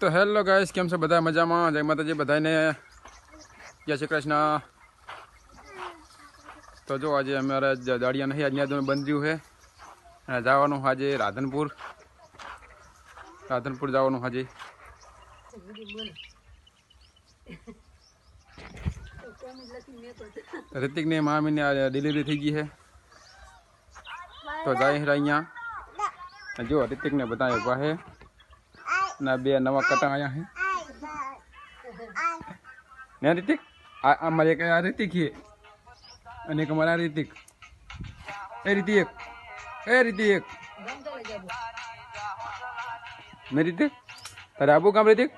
તો hello guys કેમ છો બધા મજામાં જય માતાજી બધાને જય શ્રી કૃષ્ણ તો જો આજે અમારે જ- દાડિયા નહીં આજના તો બંધ રહ્યું છે અને જવાનું આજે રાધનપુર રાધનપુર જવાનું આજે રિતિકની મામીની આ ડિલિવરી થઈ ગઈ છે તો જાય છે અહીંયા અને જો રિતિકને બધા ઊભા છે ના, બે નવા કટા આયા હે. ને રિતિક? આ મારે એક, આ રિતિક હે. અને એક અમારા રિતિક. એ રિતિક. એ રિતિક. ને રિતિક? તારે આબુ કામ રિતિક?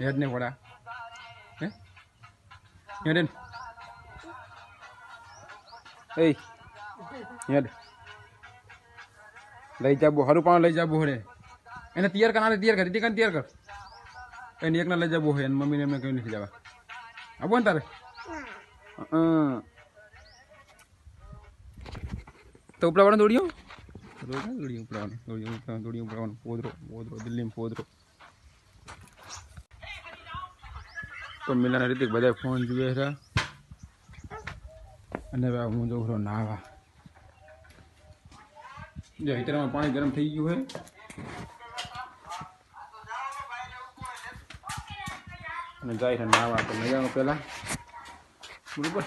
હેડ ને વડા હે? હેડ. એ હેડ લઈ જાબો, હરું પણ લઈ જાબો હરે એને તૈયાર કર આને તૈયાર કર રીતિકાને તૈયાર કર. એને એકને લઈ જવું હોય એને મમ્મીને એમને કઈ નથી જવા. આવો ને તારે. તો ઉપડાવાળા દોડ્યો દોડ્યો ઉપડાવાનું દોડ્યો ઉપડાવાનું દોડ્યો ઉપડાવાનું પોદરો પોદરો દિલ્હીમાં પોદરો. તો મિલાના રીતે બધા ફોન જુએ છે અને હવે હું જોઉં છું નાવા. જો પાણી ગરમ થઈ ગયું છે અને જાય છે નાવા તો મજામાં પેલા બરોબર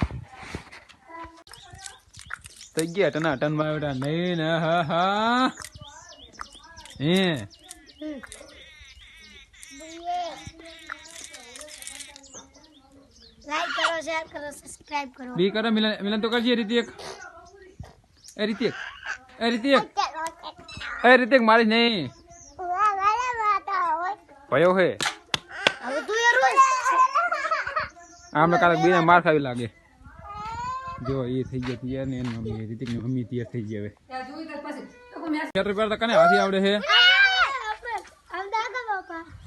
થઈ ગયા ટના ટનમાં બેટા નહીં ને હા હા હે લાઈક કરો શેર કરો સબસ્ક્રાઇબ કરો બી કરે મિલન મિલન તો કરજે રીતિ એક એ રીતિ એક એ રીતિ એક એ રીતિ એક મારી નહીં ભયો હે હવે તું એ રોજ આમને કાલે બીને માર ખાવી લાગે. જો એ થઈ ગયા તૈયાર ને એની મમ્મી રીતિકની મમ્મી તૈયાર થઈ ગયા હવે. ચાર રૂપિયા તો કને હાથી આવડે છે?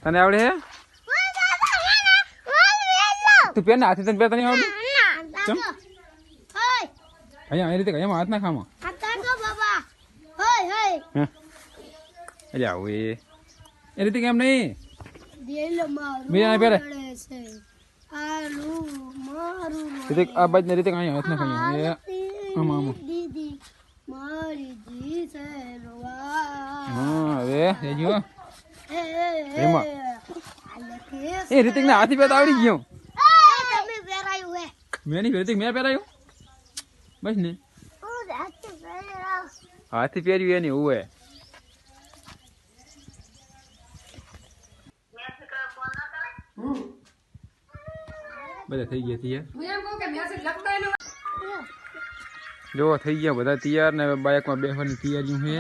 તને આવડે છે? તું પેન હાથી તને પહેરતા નહીં આવડે ચમ. અહીંયા એ રીતે અહીંયા હાથ ના ખામાં હે. આવું એ એ રીતે કેમ નહીં? બીજાને પહેરે. રીતે આ બાજ ને રીતે અહીંયા હાથ ના ખાઈ આમાં આમાં. હા હવે એ જો. એમાં. એ રીતિક ને હાથી પેર આવડી ગયો. મેં નહીં રીતિક મેં પહેરાયું? બસ ને. હાથે પહેર્યું એની હોવે બધા થઈ ગયા તૈયાર? જો થઈ ગયા બધા તૈયાર ને બાઇકમાં બેસવાની તૈયારીઓ છે.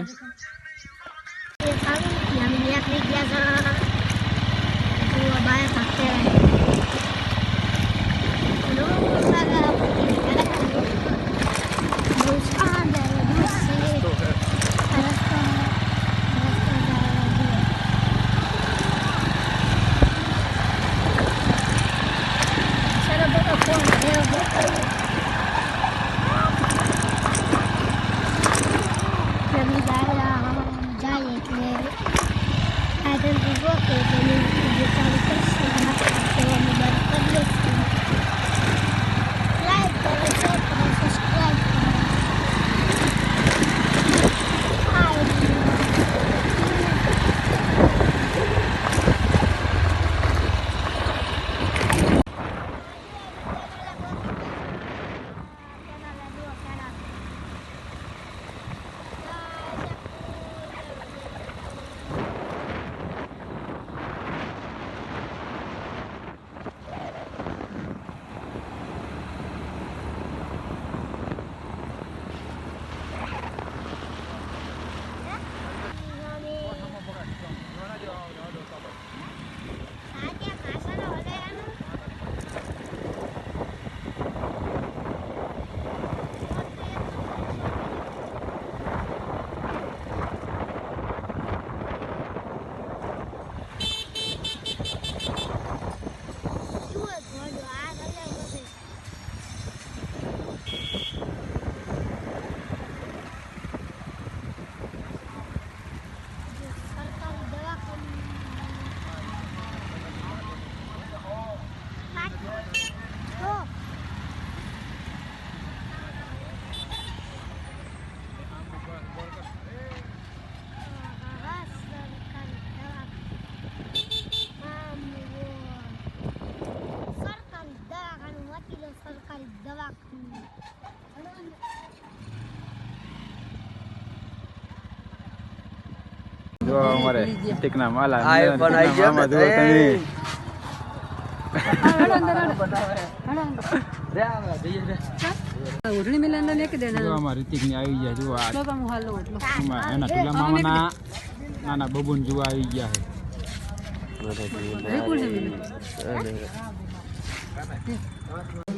જાય જો અમારે ટીકના માલા iPhone આઈ ગયો મામા ને, તમે. એ. ઉઠણી લેકે દે જો અમારે રિતિકની આવી ગયા આ. બાબા હું એના મામાના નાના બબુન જોવા આવી ગયા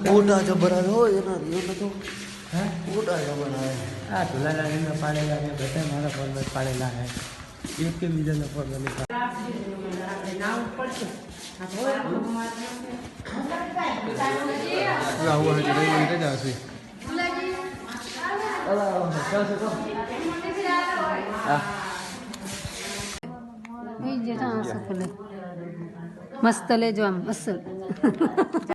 મોટા જબરા હોય એના એના તો મોટા જબરા આ ધોલાના એમને પાડેલા ને બધા મારા પર પાડેલા છે. એક કે બીજાના નહીં આવું હજી હશે એ જે તો આ અસલ મસ્ત લેજો આમ અસલ